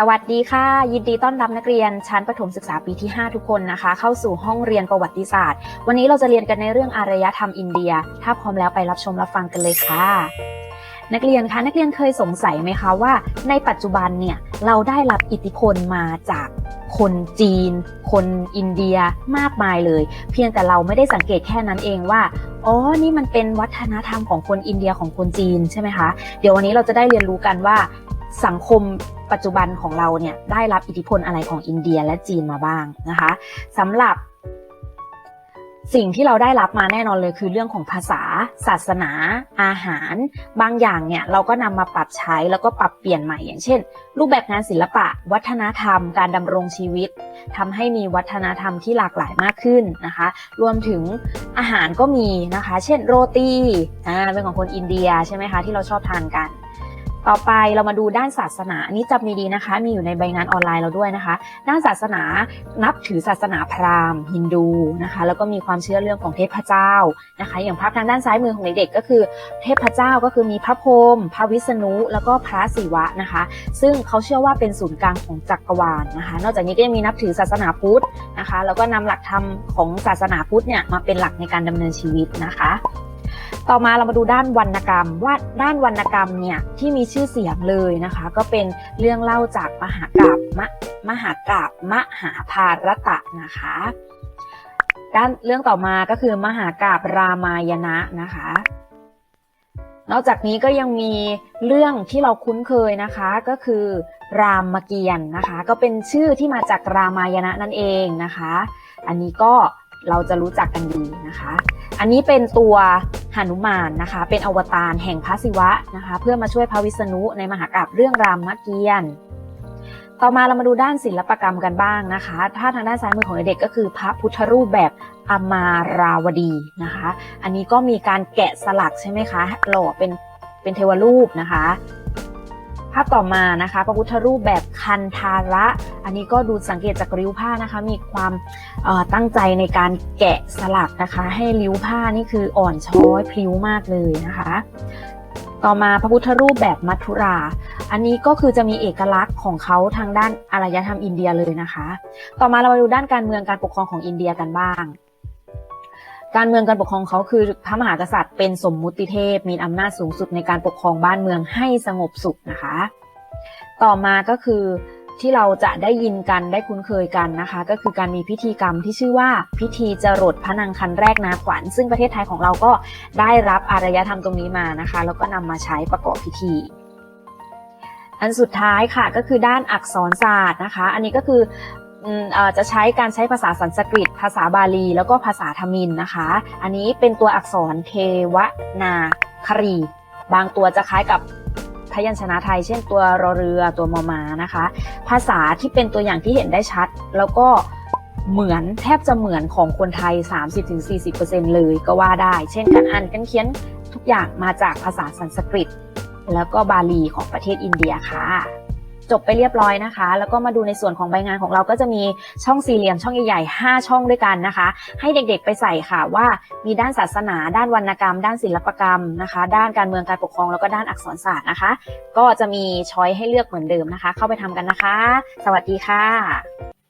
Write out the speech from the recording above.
สวัสดีค่ะ ยินดีต้อนรับนักเรียนชั้นประถมศึกษาปีที่ 5 ทุกคนนะคะ เข้าสู่ห้องเรียนประวัติศาสตร์ วันนี้เราจะเรียนกันในเรื่องอารยธรรมอินเดีย ถ้าพร้อมแล้วไปรับชมรับฟังกันเลยค่ะ นักเรียนคะนักเรียนเคยสงสัยไหมคะว่า ในปัจจุบันเนี่ยเราได้รับอิทธิพลมาจากคนจีน คนอินเดียมากมายเลย เพียงแต่เราไม่ได้สังเกตแค่นั้นเองว่าอ๋อ นี่มันเป็นวัฒนธรรมของคนอินเดียของคนจีนใช่ไหมคะ เดี๋ยววันนี้เราจะได้เรียนรู้กันว่า สังคมปัจจุบันของเราเนี่ยได้รับอิทธิพลอะไรของอินเดียและจีนมาบ้างนะคะสำหรับสิ่งที่เราได้รับมาแน่นอนเลยคือเรื่องของภาษา ศาสนา อาหาร บางอย่างเนี่ยเราก็นำมาปรับใช้แล้วก็ปรับเปลี่ยนใหม่อย่างเช่น รูปแบบงานศิลปะ วัฒนธรรม การดำรงชีวิตทำให้มีวัฒนธรรมที่หลากหลายมากขึ้นนะคะ รวมถึงอาหารก็มีนะคะ เช่นโรตีอ่าเป็นของคนอินเดียใช่ไหมคะที่เราชอบทานกัน ต่อไปเรามาดูด้านศาสนาอันนี้จำดีๆนะคะ มีอยู่ในใบงานออนไลน์เราด้วยนะคะ ด้านศาสนานับถือศาสนาพราหมณ์ฮินดูนะคะ แล้วก็มีความเชื่อเรื่องของเทพเจ้านะคะ อย่างภาพทางด้านซ้ายมือของเด็กๆก็คือ เทพเจ้าก็คือมีพระพรหมพระวิษณุแล้วก็พระศิวะนะคะ ซึ่งเขาเชื่อว่าเป็นศูนย์กลางของจักรวาลนะคะ นอกจากนี้ก็ยังมีนับถือศาสนาพุทธนะคะ แล้วก็นำหลักธรรมของศาสนาพุทธเนี่ยมาเป็นหลักในการดำเนินชีวิตนะคะ ต่อมาเรามาดูด้านวรรณกรรม ว่าด้านวรรณกรรมเนี่ยที่มีชื่อเสียงเลยนะคะ ก็เป็นเรื่องเล่าจากมหากราบมะมหากราบมหาภารตะนะคะ ด้านเรื่องต่อมาก็คือมหากาบรามายณะนะคะ นอกจากนี้ก็ยังมีเรื่องที่เราคุ้นเคยนะคะก็คือ รามเกียรตินะคะ ก็เป็นชื่อที่มาจากรามายณะนั่นเองนะคะ อันนี้ก็ เราจะรู้จักกันดีนะคะ อันนี้เป็นตัวหนุมานนะคะ เป็นอวตารแห่งพระศิวะนะคะ เพื่อมาช่วยพระวิษณุในมหากาพย์เรื่องรามเกียรติ์ต่อมาเรามาดูด้านศิลปกรรมกันบ้างนะคะ ถ้าทางด้านซ้ายมือของเด็กก็คือพระพุทธรูปแบบอมาราวดีนะคะ อันนี้ก็มีการแกะสลักใช่ไหมคะ หล่อเป็นเป็นเทวรูปนะคะ ภาพต่อมานะคะพระพุทธรูปแบบคันธาระ อันนี้ก็ดูสังเกตจากริ้วผ้านะคะ มีความตั้งใจในการแกะสลักนะคะ ให้ริ้วผ้านี่คืออ่อนช้อยพลิ้วมากเลยนะคะ ต่อมาพระพุทธรูปแบบมัทุรา อันนี้ก็คือจะมีเอกลักษณ์ของเขาทางด้านอารยธรรมอินเดียเลยนะคะ ต่อมาเรามาดูด้านการเมืองการปกครองของอินเดียกันบ้าง การเมืองการปกครองเขาคือพระมหากษัตริย์เป็นสมมุติเทพ มีอำนาจสูงสุดในการปกครองบ้านเมืองให้สงบสุขนะคะ ต่อมาก็คือที่เราจะได้ยินกันได้คุ้นเคยกันนะคะ ก็คือการมีพิธีกรรมที่ชื่อว่าพิธีจรดพระนางคันแรกนาขวัญ ซึ่งประเทศไทยของเราก็ได้รับอารยธรรมตรงนี้มานะคะ แล้วก็นำมาใช้ประกอบพิธี อันสุดท้ายค่ะก็คือด้านอักษรศาสตร์นะคะ อันนี้ก็คือเอ่อ จะใช้การใช้ภาษาสันสกฤต ภาษาบาลี แล้วก็ภาษาทมินนะคะ อันนี้เป็นตัวอักษรเทวนาครี บางตัวจะคล้ายกับพยัญชนะไทย เช่นตัวรอเรือตัวมอมานะคะ ภาษาที่เป็นตัวอย่างที่เห็นได้ชัด แล้วก็เหมือนแทบจะเหมือนของคนไทย 30-40%เลยก็ว่าได้ เช่นการอ่านการเขียนทุกอย่างมาจากภาษาสันสกฤต แล้วก็บาลีของประเทศอินเดียค่ะ จบไปเรียบร้อยนะคะ แล้วก็มาดูในส่วนของใบงานของเราก็จะมีช่องสี่เหลี่ยมช่องใหญ่ๆ5ช่องด้วยกันนะคะ ให้เด็กๆไปใส่ค่ะว่ามีด้านศาสนา ด้านวรรณกรรม ด้านศิลปกรรมนะคะ ด้านการเมืองการปกครองแล้วก็ด้านอักษรศาสตร์นะคะ ก็จะมีช้อยให้เลือกเหมือนเดิมนะคะ เข้าไปทำกันนะคะ สวัสดีค่ะ